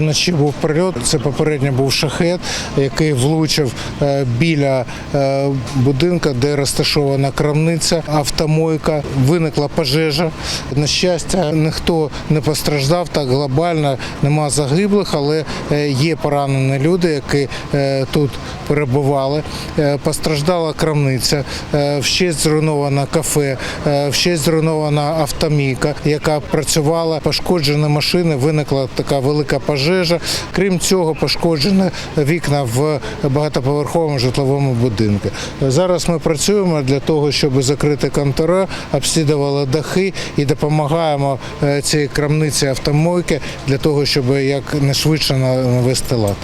Вночі був прильот. Це попередньо був шахет, який влучив е, біля е, будинка, де розташована крамниця, автомойка. Виникла пожежа. На щастя, ніхто не постраждав так глобально, нема загиблих, але е, є поранені люди, які тут перебували. Постраждала крамниця, е, вщент зруйновано кафе, е, вщент зруйнована автомійка, яка працювала. Пошкоджені машини, виникла така велика пожежа пожежа. Крім цього, пошкоджені вікна в багатоповерховому житловому будинку. Зараз ми працюємо для того, щоб закрити контора, обслідували дахи і допомагаємо е, цій крамниці автомойки для того, щоб як не швидше навести лад.